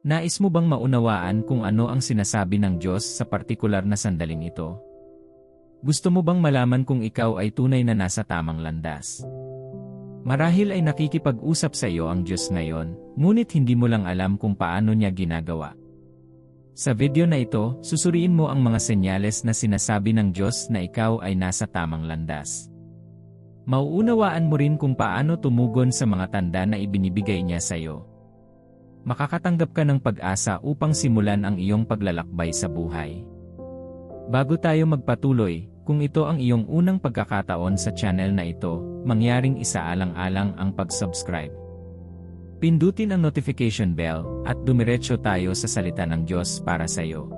Nais mo bang maunawaan kung ano ang sinasabi ng Diyos sa partikular na sandaling ito? Gusto mo bang malaman kung ikaw ay tunay na nasa tamang landas? Marahil ay nakikipag-usap sa iyo ang Diyos ngayon, ngunit hindi mo lang alam kung paano niya ginagawa. Sa video na ito, susuriin mo ang mga senyales na sinasabi ng Diyos na ikaw ay nasa tamang landas. Mauunawaan mo rin kung paano tumugon sa mga tanda na ibinibigay niya sa iyo. Makakatanggap ka ng pag-asa upang simulan ang iyong paglalakbay sa buhay. Bago tayo magpatuloy, kung ito ang iyong unang pagkakataon sa channel na ito, mangyaring isaalang-alang ang pag-subscribe. Pindutin ang notification bell at dumiretso tayo sa salita ng Diyos para sa iyo.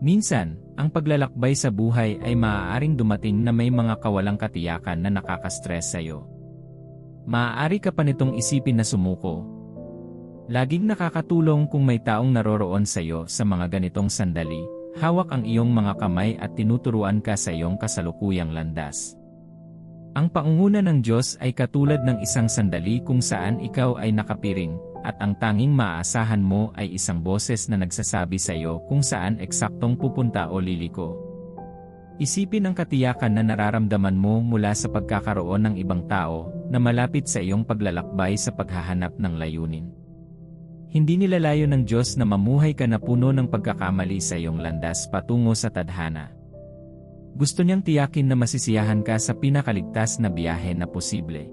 Minsan, ang paglalakbay sa buhay ay maaaring dumating na may mga kawalang katiyakan na nakakastress sa iyo. Maaari ka pa nitong isipin na sumuko, Laging nakakatulong kung may taong naroroon sa iyo sa mga ganitong sandali, hawak ang iyong mga kamay at tinuturuan ka sa iyong kasalukuyang landas. Ang pangunguna ng Diyos ay katulad ng isang sandali kung saan ikaw ay nakapiring, at ang tanging maaasahan mo ay isang boses na nagsasabi sa iyo kung saan eksaktong pupunta o liliko. Isipin ang katiyakan na nararamdaman mo mula sa pagkakaroon ng ibang tao na malapit sa iyong paglalakbay sa paghahanap ng layunin. Hindi nilalayo ng Diyos na mamuhay ka na puno ng pagkakamali sa iyong landas patungo sa tadhana. Gusto niyang tiyakin na masisiyahan ka sa pinakaligtas na biyahe na posible.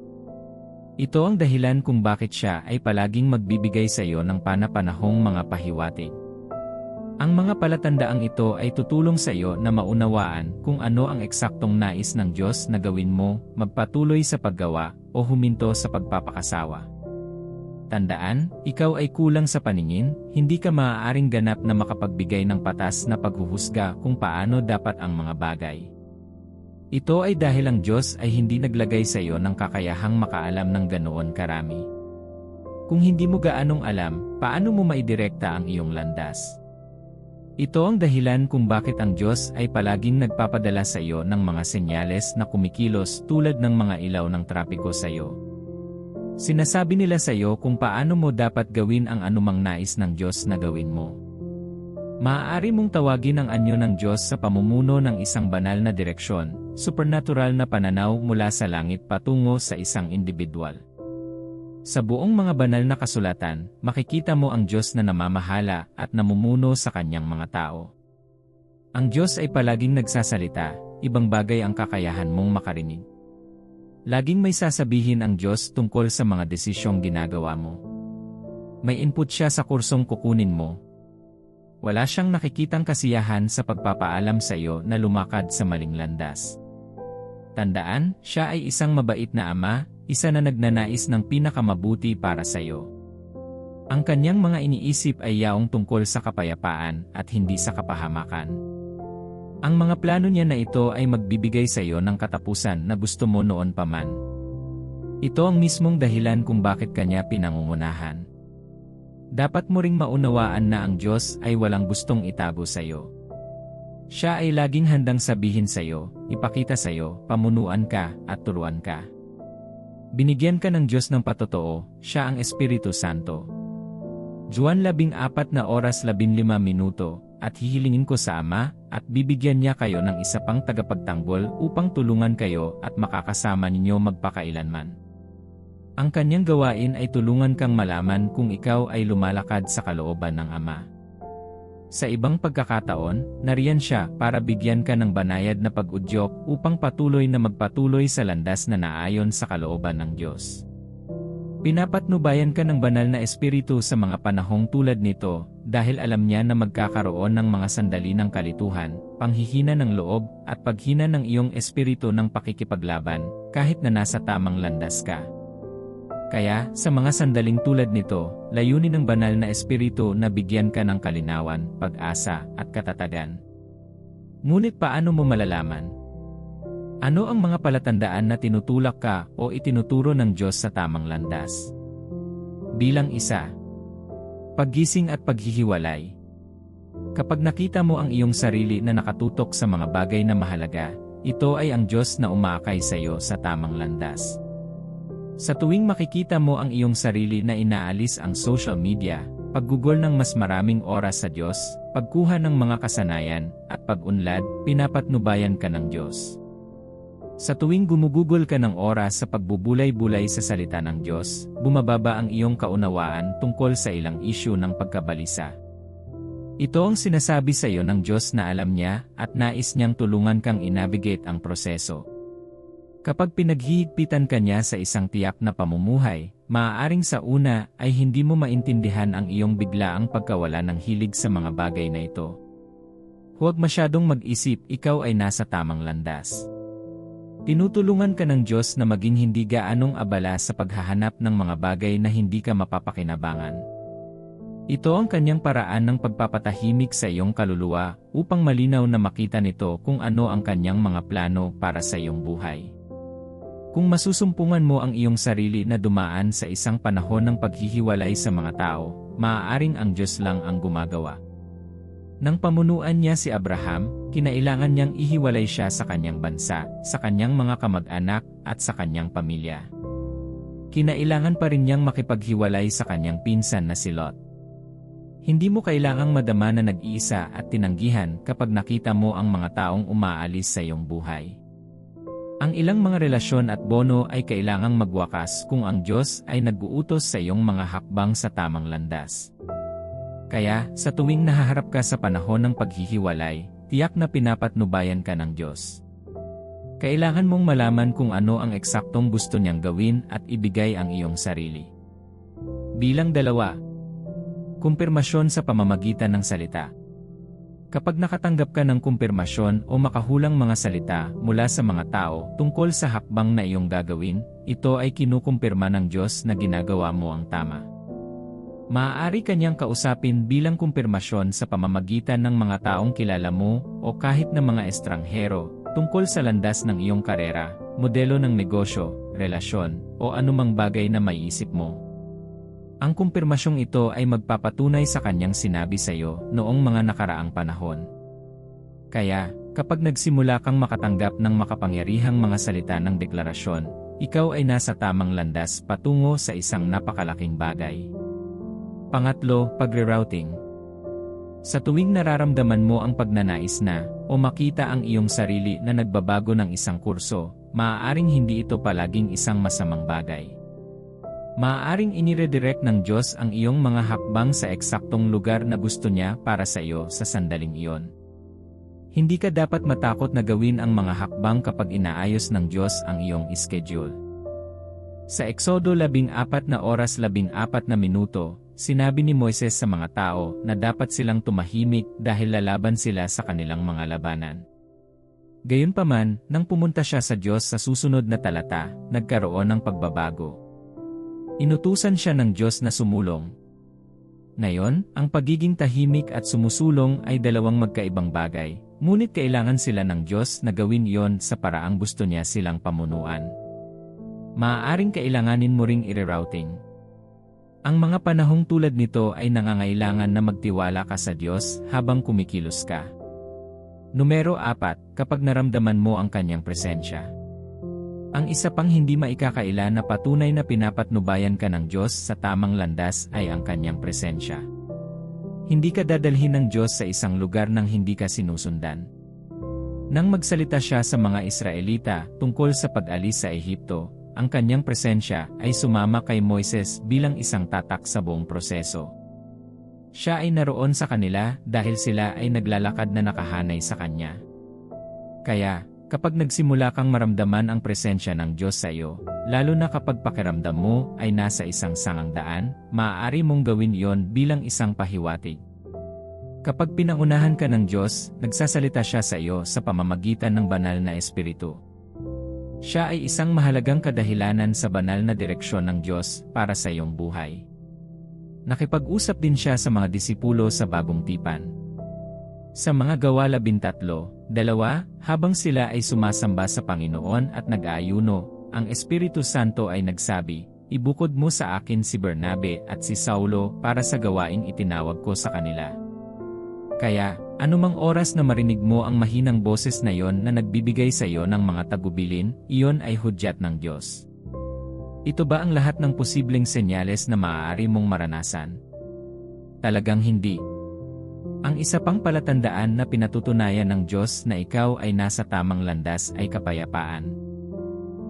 Ito ang dahilan kung bakit siya ay palaging magbibigay sa iyo ng panapanahong mga pahiwatig. Ang mga palatandaang ito ay tutulong sa iyo na maunawaan kung ano ang eksaktong nais ng Diyos na gawin mo, magpatuloy sa paggawa, o huminto sa pagpapakasawa. Tandaan, ikaw ay kulang sa paningin, hindi ka maaaring ganap na makapagbigay ng patas na paghuhusga kung paano dapat ang mga bagay. Ito ay dahil ang Diyos ay hindi naglagay sa iyo ng kakayahang makaalam ng ganoon karami. Kung hindi mo gaanong alam, paano mo maidirekta ang iyong landas? Ito ang dahilan kung bakit ang Diyos ay palaging nagpapadala sa iyo ng mga senyales na kumikilos tulad ng mga ilaw ng trapiko sa iyo. Sinasabi nila sa iyo kung paano mo dapat gawin ang anumang nais ng Diyos na gawin mo. Maaari mong tawagin ang anyo ng Diyos sa pamumuno ng isang banal na direksyon, supernatural na pananaw mula sa langit patungo sa isang individual. Sa buong mga banal na kasulatan, makikita mo ang Diyos na namamahala at namumuno sa kanyang mga tao. Ang Diyos ay palaging nagsasalita, ibang bagay ang kakayahan mong makarinig. Laging may sasabihin ang Diyos tungkol sa mga desisyong ginagawa mo. May input siya sa kursong kukunin mo. Wala siyang nakikitang kasiyahan sa pagpapaalam sa iyo na lumakad sa maling landas. Tandaan, siya ay isang mabait na ama, isa na nagnanais ng pinakamabuti para sa iyo. Ang kanyang mga iniisip ay yaong tungkol sa kapayapaan at hindi sa kapahamakan. Ang mga plano niya na ito ay magbibigay sa iyo ng katapusan na gusto mo noon pa man. Ito ang mismong dahilan kung bakit kanya pinangungunahan. Dapat mo ring maunawaan na ang Diyos ay walang gustong itago sa iyo. Siya ay laging handang sabihin sa iyo, ipakita sa iyo, pamunuan ka, at turuan ka. Binigyan ka ng Diyos ng patotoo, siya ang Espiritu Santo. Juan 14 na oras 15 minuto, at hihilingin ko sa Ama, at bibigyan niya kayo ng isa pang tagapagtanggol upang tulungan kayo at makakasama ninyo magpakailanman. Ang kanyang gawain ay tulungan kang malaman kung ikaw ay lumalakad sa kalooban ng Ama. Sa ibang pagkakataon, nariyan siya para bigyan ka ng banayad na pag-udyok upang patuloy na magpatuloy sa landas na naayon sa kalooban ng Diyos. Pinapatnubayan ka ng banal na espiritu sa mga panahong tulad nito, dahil alam niya na magkakaroon ng mga sandali ng kalituhan, panghihina ng loob, at paghina ng iyong espiritu ng pakikipaglaban, kahit na nasa tamang landas ka. Kaya, sa mga sandaling tulad nito, layunin ng banal na espiritu na bigyan ka ng kalinawan, pag-asa, at katatagan. Ngunit paano mo malalaman, ano ang mga palatandaan na tinutulak ka o itinuturo ng Diyos sa tamang landas? Bilang isa, paggising at paghihiwalay. Kapag nakita mo ang iyong sarili na nakatutok sa mga bagay na mahalaga, ito ay ang Diyos na umakay sa iyo sa tamang landas. Sa tuwing makikita mo ang iyong sarili na inaalis ang social media, paggugol ng mas maraming oras sa Diyos, pagkuha ng mga kasanayan, at pag-unlad, pinapatnubayan ka ng Diyos. Sa tuwing gumugugol ka ng oras sa pagbubulay-bulay sa salita ng Diyos, bumababa ang iyong kaunawaan tungkol sa ilang isyu ng pagkabalisa. Ito ang sinasabi sa iyo ng Diyos na alam niya at nais niyang tulungan kang inavigate ang proseso. Kapag pinaghihigpitan ka niya sa isang tiyak na pamumuhay, maaaring sa una ay hindi mo maintindihan ang iyong biglaang pagkawala ng hilig sa mga bagay na ito. Huwag masyadong mag-isip ikaw ay nasa tamang landas. Tinutulungan ka ng Diyos na maging hindi gaanong abala sa paghahanap ng mga bagay na hindi ka mapapakinabangan. Ito ang kanyang paraan ng pagpapatahimik sa iyong kaluluwa upang malinaw na makita nito kung ano ang kanyang mga plano para sa iyong buhay. Kung masusumpungan mo ang iyong sarili na dumaan sa isang panahon ng paghihiwalay sa mga tao, maaaring ang Diyos lang ang gumagawa. Nang pamunuan niya si Abraham, kinailangan niyang ihiwalay siya sa kanyang bansa, sa kanyang mga kamag-anak, at sa kanyang pamilya. Kinailangan pa rin niyang makipaghiwalay sa kanyang pinsan na si Lot. Hindi mo kailangang madama na nag-iisa at tinanggihan kapag nakita mo ang mga taong umaalis sa iyong buhay. Ang ilang mga relasyon at bono ay kailangang magwakas kung ang Diyos ay nag-uutos sa iyong mga hakbang sa tamang landas. Kaya, sa tuwing nahaharap ka sa panahon ng paghihiwalay, tiyak na pinapatnubayan ka ng Diyos. Kailangan mong malaman kung ano ang eksaktong gusto niyang gawin at ibigay ang iyong sarili. Bilang dalawa, kumpirmasyon sa pamamagitan ng salita. Kapag nakatanggap ka ng kumpirmasyon o makahulang mga salita mula sa mga tao tungkol sa hakbang na iyong gagawin, ito ay kinukumpirma ng Diyos na ginagawa mo ang tama. Maaari kanyang kausapin bilang kumpirmasyon sa pamamagitan ng mga taong kilala mo o kahit ng mga estranghero tungkol sa landas ng iyong karera, modelo ng negosyo, relasyon, o anumang bagay na maiisip mo. Ang kumpirmasyong ito ay magpapatunay sa kanyang sinabi sa iyo noong mga nakaraang panahon. Kaya, kapag nagsimula kang makatanggap ng makapangyarihang mga salita ng deklarasyon, ikaw ay nasa tamang landas patungo sa isang napakalaking bagay. Pangatlo, pagrerouting. Sa tuwing nararamdaman mo ang pagnanais na, o makita ang iyong sarili na nagbabago ng isang kurso, maaaring hindi ito palaging isang masamang bagay. Maaaring iniredirect ng Diyos ang iyong mga hakbang sa eksaktong lugar na gusto niya para sa iyo sa sandaling iyon. Hindi ka dapat matakot na gawin ang mga hakbang kapag inaayos ng Diyos ang iyong schedule. Sa Eksodo 14 na oras 14 na minuto, Sinabi ni Moises sa mga tao na dapat silang tumahimik dahil lalaban sila sa kanilang mga labanan. Gayunpaman, nang pumunta siya sa Diyos sa susunod na talata, nagkaroon ng pagbabago. Inutusan siya ng Diyos na sumulong. Ngayon, ang pagiging tahimik at sumusulong ay dalawang magkaibang bagay, ngunit kailangan sila ng Diyos na gawin iyon sa paraang gusto niya silang pamunuan. Maaaring kailanganin mo ring i-rerouting ang mga panahong tulad nito ay nangangailangan na magtiwala ka sa Diyos habang kumikilos ka. Numero 4, kapag naramdaman mo ang kanyang presensya. Ang isa pang hindi maikakaila na patunay na pinapatnubayan ka ng Diyos sa tamang landas ay ang kanyang presensya. Hindi ka dadalhin ng Diyos sa isang lugar nang hindi ka sinusundan. Nang magsalita siya sa mga Israelita tungkol sa pag-alis sa Ehipto, ang kanyang presensya ay sumama kay Moises bilang isang tatak sa buong proseso. Siya ay naroon sa kanila dahil sila ay naglalakad na nakahanay sa kanya. Kaya, kapag nagsimula kang maramdaman ang presensya ng Diyos sa iyo, lalo na kapag pakiramdam mo ay nasa isang sangang daan, maaari mong gawin iyon bilang isang pahiwatig. Kapag pinangunahan ka ng Diyos, nagsasalita siya sa iyo sa pamamagitan ng banal na espiritu. Siya ay isang mahalagang kadahilanan sa banal na direksyon ng Diyos para sa iyong buhay. Nakipag-usap din siya sa mga disipulo sa bagong tipan. Sa mga gawa labintatlo, dalawa, habang sila ay sumasamba sa Panginoon at nag-aayuno, ang Espiritu Santo ay nagsabi, Ibukod mo sa akin si Bernabe at si Saulo para sa gawaing itinawag ko sa kanila. Kaya, Anumang oras na marinig mo ang mahinang boses na yon na nagbibigay sa iyo ng mga tagubilin, iyon ay hudyat ng Diyos. Ito ba ang lahat ng posibleng senyales na maaari mong maranasan? talagang hindi. Ang isa pang palatandaan na pinatutunayan ng Diyos na ikaw ay nasa tamang landas ay kapayapaan.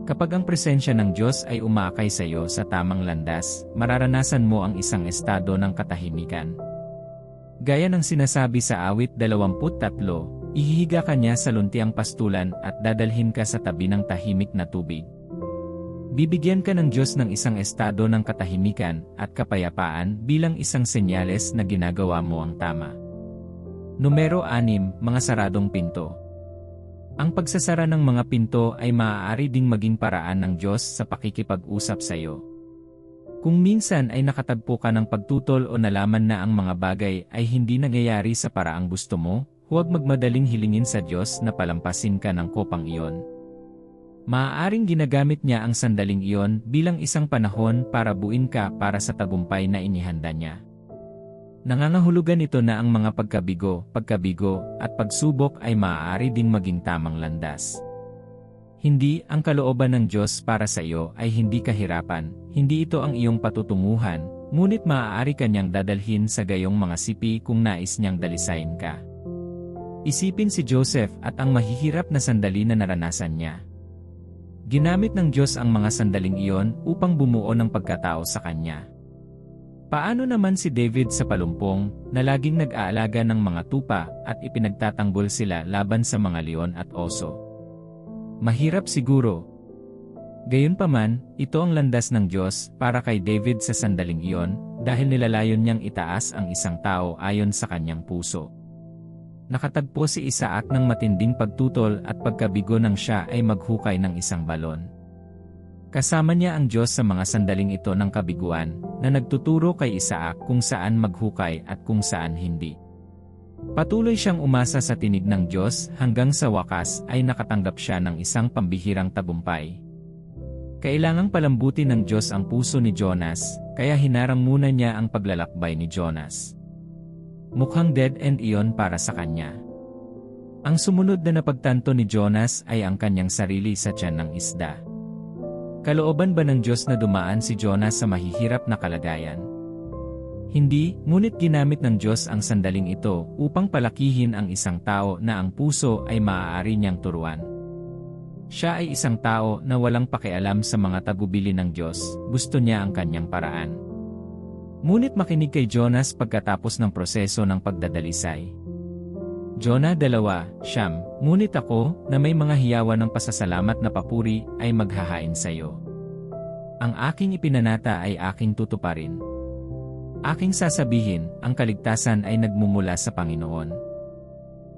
Kapag ang presensya ng Diyos ay umakay sa iyo sa tamang landas, mararanasan mo ang isang estado ng katahimikan. Gaya ng sinasabi sa awit 23, ihihiga ka niya sa luntiang pastulan at dadalhin ka sa tabi ng tahimik na tubig. Bibigyan ka ng Diyos ng isang estado ng katahimikan at kapayapaan bilang isang senyales na ginagawa mo ang tama. Numero 6, mga saradong pinto. Ang pagsasara ng mga pinto ay maaari ding maging paraan ng Diyos sa pakikipag-usap sa iyo. Kung minsan ay nakatagpo ka ng pagtutol o nalaman na ang mga bagay ay hindi nangyayari sa paraang gusto mo, huwag magmadaling hilingin sa Diyos na palampasin ka ng kopang iyon. Maaaring ginagamit niya ang sandaling iyon bilang isang panahon para buin ka para sa tagumpay na inihanda niya. Nangangahulugan ito na ang mga pagkabigo, pagkabigo, at pagsubok ay maaari ding maging tamang landas. Hindi ang kalooban ng Diyos para sa iyo ay hindi kahirapan, hindi ito ang iyong patutunguhan, ngunit maaari kanyang dadalhin sa gayong mga sipi kung nais niyang dalisayin ka. Isipin si Joseph at ang mahihirap na sandali na naranasan niya. Ginamit ng Diyos ang mga sandaling iyon upang bumuo ng pagkatao sa kanya. Paano naman si David sa palumpong, na laging nag-aalaga ng mga tupa at ipinagtatanggol sila laban sa mga leon at oso? Mahirap siguro. Gayunpaman, ito ang landas ng Diyos para kay David sa sandaling iyon dahil nilalayon niyang itaas ang isang tao ayon sa kanyang puso. Nakatagpo si Isaac ng matinding pagtutol at pagkabigo ng siya ay maghukay ng isang balon. Kasama niya ang Diyos sa mga sandaling ito ng kabiguan, na nagtuturo kay Isaac kung saan maghukay at kung saan hindi. Patuloy siyang umasa sa tinig ng Diyos hanggang sa wakas ay nakatanggap siya ng isang pambihirang tagumpay. Kailangang palambutin ng Diyos ang puso ni Jonas, kaya hinarang muna niya ang paglalakbay ni Jonas. Mukhang dead end iyon para sa kanya. Ang sumunod na napagtanto ni Jonas ay ang kanyang sarili sa tiyan ng isda. Kalooban ba ng Diyos na dumaan si Jonas sa mahihirap na kalagayan? Hindi, ngunit ginamit ng Diyos ang sandaling ito upang palakihin ang isang tao na ang puso ay maaari niyang turuan. Siya ay isang tao na walang pakialam sa mga tagubili ng Diyos, gusto niya ang kanyang paraan. Ngunit makinig kay Jonas pagkatapos ng proseso ng pagdadalisay. Jonah 2, Siyam, ngunit ako, na may mga hiyawan ng pasasalamat na papuri, ay maghahain sa iyo. Ang aking ipinanata ay aking tutuparin. Aking sasabihin, ang kaligtasan ay nagmumula sa Panginoon.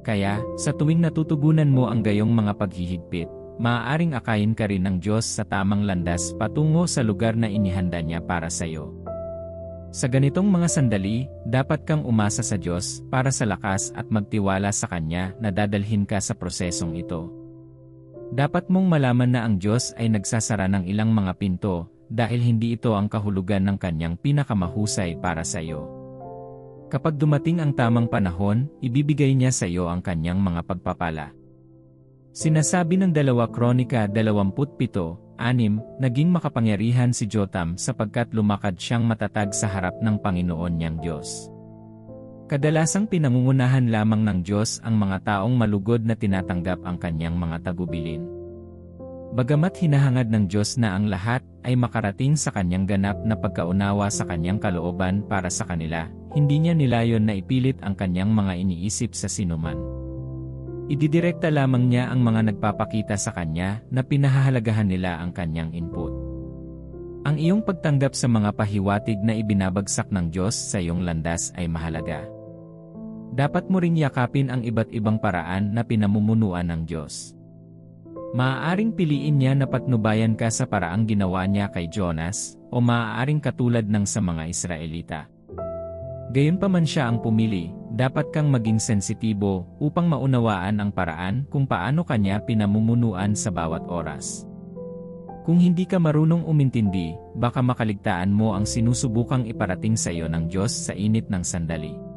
Kaya, sa tuwing natutugunan mo ang gayong mga paghihigpit, maaaring akayin ka rin ng Diyos sa tamang landas patungo sa lugar na inihanda niya para sa iyo. Sa ganitong mga sandali, dapat kang umasa sa Diyos para sa lakas at magtiwala sa Kanya na dadalhin ka sa prosesong ito. Dapat mong malaman na ang Diyos ay nagsasara ng ilang mga pinto dahil hindi ito ang kahulugan ng Kanyang pinakamahusay para sa iyo. Kapag dumating ang tamang panahon, ibibigay niya sa iyo ang Kanyang mga pagpapala. Sinasabi ng dalawa Kronika 27, Anim, naging makapangyarihan si Jotam sapagkat lumakad siyang matatag sa harap ng Panginoon niyang Diyos. Kadalasang pinangungunahan lamang ng Diyos ang mga taong malugod na tinatanggap ang kanyang mga tagubilin. Bagamat hinahangad ng Diyos na ang lahat ay makarating sa kanyang ganap na pagkaunawa sa kanyang kalooban para sa kanila, hindi niya nilayon na ipilit ang kanyang mga iniisip sa sinuman. Ididirekta lamang niya ang mga nagpapakita sa kanya na pinahahalagahan nila ang kanyang input. Ang iyong pagtanggap sa mga pahiwatig na ibinabagsak ng Diyos sa iyong landas ay mahalaga. Dapat mo ring yakapin ang iba't ibang paraan na pinamumunuan ng Diyos. Maaaring piliin niya na patnubayan ka sa paraang ginawa niya kay Jonas, o maaaring katulad ng sa mga Israelita. Gayunpaman siya ang pumili, dapat kang maging sensitibo upang maunawaan ang paraan kung paano kanya pinamumunuan sa bawat oras. Kung hindi ka marunong umintindi, baka makaligtaan mo ang sinusubukang iparating sa iyo ng Diyos sa init ng sandali.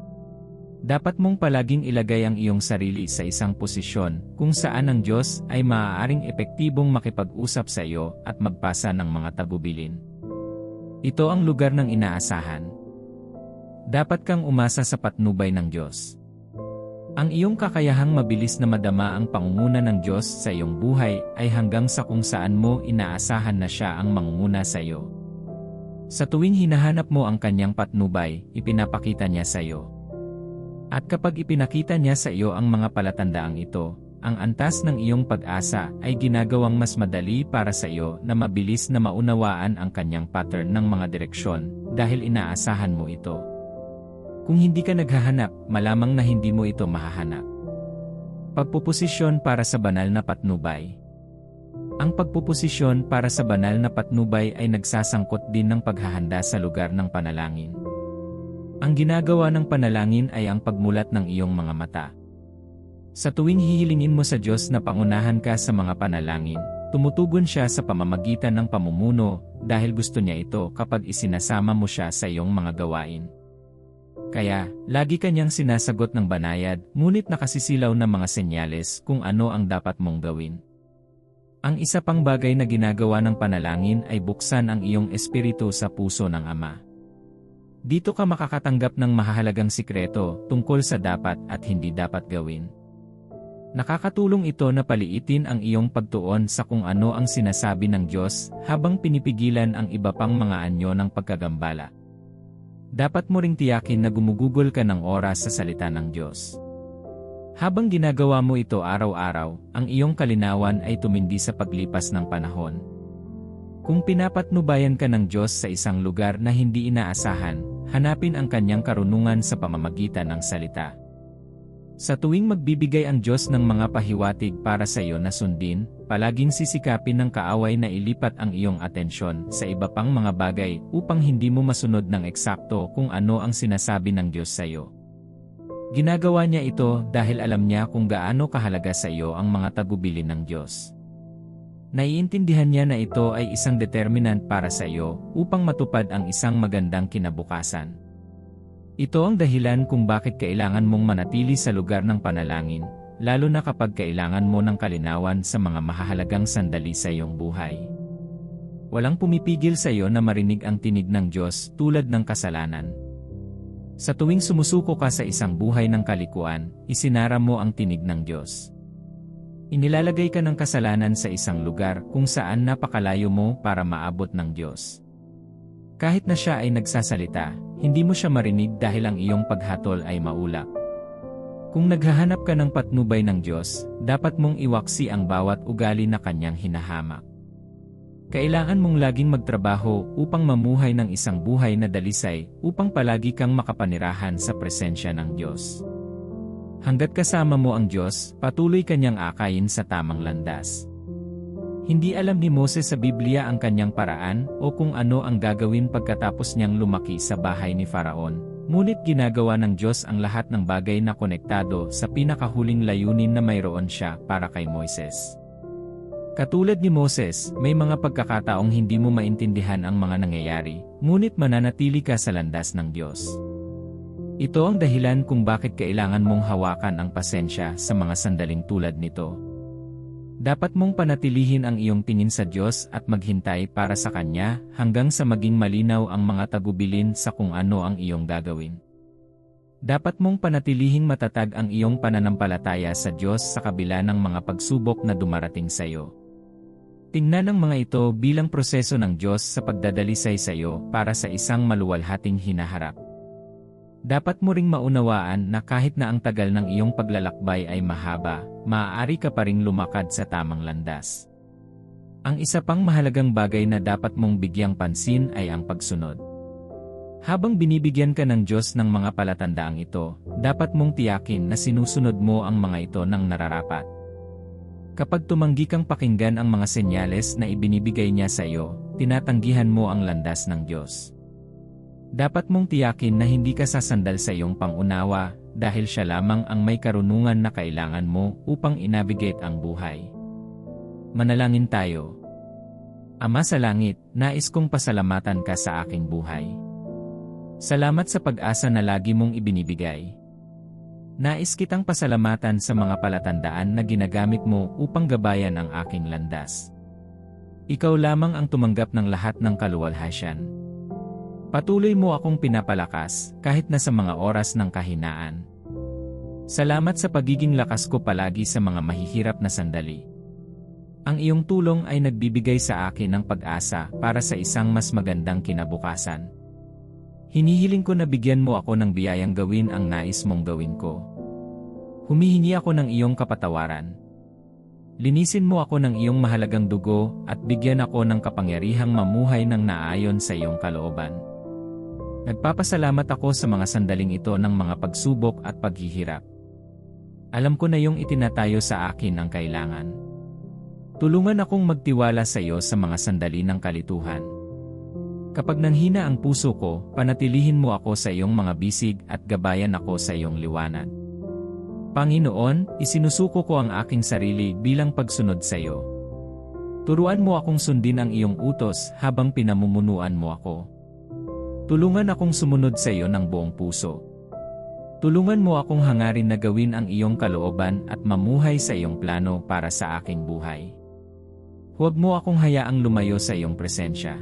Dapat mong palaging ilagay ang iyong sarili sa isang posisyon kung saan ang Diyos ay maaaring epektibong makipag-usap sa iyo at magpasa ng mga tagubilin. Ito ang lugar ng inaasahan Dapat kang umasa sa patnubay ng Diyos. Ang iyong kakayahang mabilis na madama ang pangunguna ng Diyos sa iyong buhay ay hanggang sa kung saan mo inaasahan na siya ang mangunguna sa iyo. Sa tuwing hinahanap mo ang kanyang patnubay, ipinapakita niya sa iyo. At kapag ipinakita niya sa iyo ang mga palatandaang ito, ang antas ng iyong pag-asa ay ginagawang mas madali para sa iyo na mabilis na maunawaan ang kanyang pattern ng mga direksyon dahil inaasahan mo ito. Kung hindi ka naghahanap, malamang na hindi mo ito mahahanap. Pagpuposisyon para sa banal na patnubay Ang pagpuposisyon para sa banal na patnubay ay nagsasangkot din ng paghahanda sa lugar ng panalangin. Ang ginagawa ng panalangin ay ang pagmulat ng iyong mga mata. Sa tuwing hihilingin mo sa Diyos na pangunahan ka sa mga panalangin, tumutugon siya sa pamamagitan ng pamumuno dahil gusto niya ito kapag isinasama mo siya sa iyong mga gawain. Kaya, lagi kanyang sinasagot ng banayad, ngunit nakasisilaw ng mga senyales kung ano ang dapat mong gawin. Ang isa pang bagay na ginagawa ng panalangin ay buksan ang iyong espiritu sa puso ng Ama. Dito ka makakatanggap ng mahahalagang sikreto tungkol sa dapat at hindi dapat gawin. Nakakatulong ito na paliitin ang iyong pagtuon sa kung ano ang sinasabi ng Diyos habang pinipigilan ang iba pang mga anyo ng pagkagambala. Dapat mo ring tiyakin na gumugugol ka ng oras sa salita ng Diyos. Habang ginagawa mo ito araw-araw, ang iyong kalinawan ay tumindi sa paglipas ng panahon. Kung pinapatnubayan ka ng Diyos sa isang lugar na hindi inaasahan, hanapin ang kanyang karunungan sa pamamagitan ng salita. Sa tuwing magbibigay ang Diyos ng mga pahiwatig para sa iyo na sundin, palaging sisikapin ng kaaway na ilipat ang iyong atensyon sa iba pang mga bagay upang hindi mo masunod ng eksakto kung ano ang sinasabi ng Diyos sa iyo. Ginagawa niya ito dahil alam niya kung gaano kahalaga sa iyo ang mga tagubilin ng Diyos. Naiintindihan niya na ito ay isang determinant para sa iyo upang matupad ang isang magandang kinabukasan. Ito ang dahilan kung bakit kailangan mong manatili sa lugar ng panalangin lalo na kapag kailangan mo ng kalinawan sa mga mahahalagang sandali sa iyong buhay. Walang pumipigil sa iyo na marinig ang tinig ng Diyos tulad ng kasalanan. Sa tuwing sumusuko ka sa isang buhay ng kalikuan, isinara mo ang tinig ng Diyos. Inilalagay ka ng kasalanan sa isang lugar kung saan napakalayo mo para maabot ng Diyos. Kahit na siya ay nagsasalita, hindi mo siya marinig dahil ang iyong paghatol ay maulap. Kung naghahanap ka ng patnubay ng Diyos, dapat mong iwaksi ang bawat ugali na kanyang hinahamak. Kailangan mong laging magtrabaho upang mamuhay ng isang buhay na dalisay upang palagi kang makapanirahan sa presensya ng Diyos. Hanggat kasama mo ang Diyos, patuloy kanyang akayin sa tamang landas. Hindi alam ni Moses sa Biblia ang kanyang paraan o kung ano ang gagawin pagkatapos niyang lumaki sa bahay ni Faraon, Ngunit ginagawa ng Diyos ang lahat ng bagay na konektado sa pinakahuling layunin na mayroon siya para kay Moises. Katulad ni Moses, may mga pagkakataong hindi mo maintindihan ang mga nangyayari, ngunit mananatili ka sa landas ng Diyos. Ito ang dahilan kung bakit kailangan mong hawakan ang pasensya sa mga sandaling tulad nito. Dapat mong panatilihin ang iyong tingin sa Diyos at maghintay para sa Kanya hanggang sa maging malinaw ang mga tagubilin sa kung ano ang iyong gagawin. Dapat mong panatilihing matatag ang iyong pananampalataya sa Diyos sa kabila ng mga pagsubok na dumarating sa iyo. Tingnan ang mga ito bilang proseso ng Diyos sa pagdadalisay sa iyo para sa isang maluwalhating hinaharap. Dapat mo ring maunawaan na kahit na ang tagal ng iyong paglalakbay ay mahaba, maaari ka pa ring lumakad sa tamang landas. Ang isa pang mahalagang bagay na dapat mong bigyang pansin ay ang pagsunod. Habang binibigyan ka ng Diyos ng mga palatandaang ito, dapat mong tiyakin na sinusunod mo ang mga ito ng nararapat. Kapag tumanggi kang pakinggan ang mga senyales na ibinibigay niya sa iyo, tinatanggihan mo ang landas ng Diyos. Dapat mong tiyakin na hindi ka sasandal sa iyong pangunawa dahil siya lamang ang may karunungan na kailangan mo upang inabigate ang buhay. Manalangin tayo. Ama sa langit, nais kong pasalamatan ka sa aking buhay. Salamat sa pag-asa na lagi mong ibinibigay. Nais kitang pasalamatan sa mga palatandaan na ginagamit mo upang gabayan ang aking landas. Ikaw lamang ang tumanggap ng lahat ng kaluwalhasyan. Patuloy mo akong pinapalakas kahit na sa mga oras ng kahinaan. Salamat sa pagiging lakas ko palagi sa mga mahihirap na sandali. Ang iyong tulong ay nagbibigay sa akin ng pag-asa para sa isang mas magandang kinabukasan. Hinihiling ko na bigyan mo ako ng biyayang gawin ang nais mong gawin ko. Humihingi ako ng iyong kapatawaran. Linisin mo ako ng iyong mahalagang dugo at bigyan ako ng kapangyarihang mamuhay ng naayon sa iyong kalooban. Nagpapasalamat ako sa mga sandaling ito ng mga pagsubok at paghihirap. Alam ko na yung itinatayo sa akin ang kailangan. Tulungan akong magtiwala sa iyo sa mga sandali ng kalituhan. Kapag nanghina ang puso ko, panatilihin mo ako sa iyong mga bisig at gabayan ako sa iyong liwanag. Panginoon, isinusuko ko ang aking sarili bilang pagsunod sa iyo. Turuan mo akong sundin ang iyong utos habang pinamumunuan mo ako. Tulungan akong sumunod sa iyo ng buong puso. Tulungan mo akong hangarin na gawin ang iyong kalooban at mamuhay sa iyong plano para sa aking buhay. Huwag mo akong hayaang lumayo sa iyong presensya.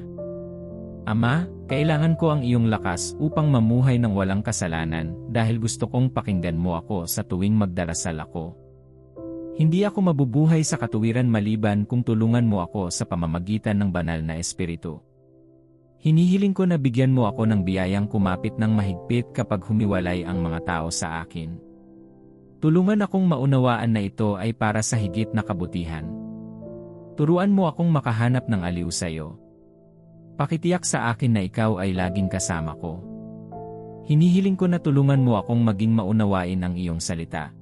Ama, kailangan ko ang iyong lakas upang mamuhay ng walang kasalanan dahil gusto kong pakinggan mo ako sa tuwing magdarasal ako. Hindi ako mabubuhay sa katuwiran maliban kung tulungan mo ako sa pamamagitan ng banal na espiritu. Hinihiling ko na bigyan mo ako ng biyayang kumapit ng mahigpit kapag humiwalay ang mga tao sa akin. Tulungan akong maunawaan na ito ay para sa higit na kabutihan. Turuan mo akong makahanap ng aliw sa iyo. Pakitiyak sa akin na ikaw ay laging kasama ko. Hinihiling ko na tulungan mo akong maging maunawain ang iyong salita.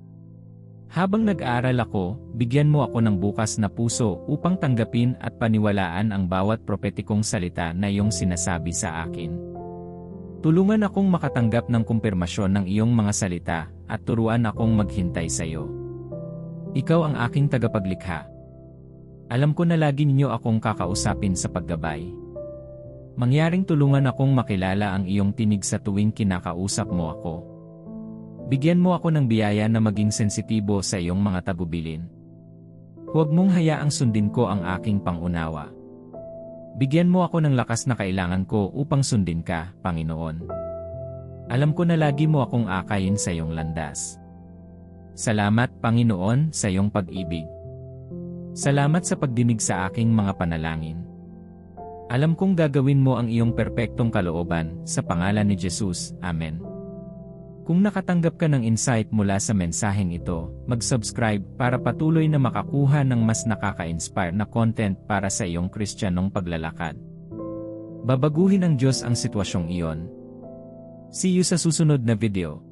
Habang nag-aaral ako, bigyan mo ako ng bukas na puso upang tanggapin at paniwalaan ang bawat propetikong salita na iyong sinasabi sa akin. Tulungan akong makatanggap ng kumpirmasyon ng iyong mga salita at turuan akong maghintay sa iyo. Ikaw ang aking tagapaglikha. Alam ko na lagi ninyo akong kakausapin sa paggabay. Mangyaring tulungan akong makilala ang iyong tinig sa tuwing kinakausap mo ako. Bigyan mo ako ng biyaya na maging sensitibo sa iyong mga tagubilin. Huwag mong hayaang sundin ko ang aking pangunawa. Bigyan mo ako ng lakas na kailangan ko upang sundin ka, Panginoon. Alam ko na lagi mo akong akayin sa iyong landas. Salamat, Panginoon, sa iyong pag-ibig. Salamat sa pagdinig sa aking mga panalangin. Alam kong gagawin mo ang iyong perpektong kalooban, sa pangalan ni Jesus. Amen. Kung nakatanggap ka ng insight mula sa mensaheng ito, mag-subscribe para patuloy na makakuha ng mas nakaka-inspire na content para sa iyong kristyanong paglalakad. Babaguhin ng Diyos ang sitwasyong iyon. See you sa susunod na video.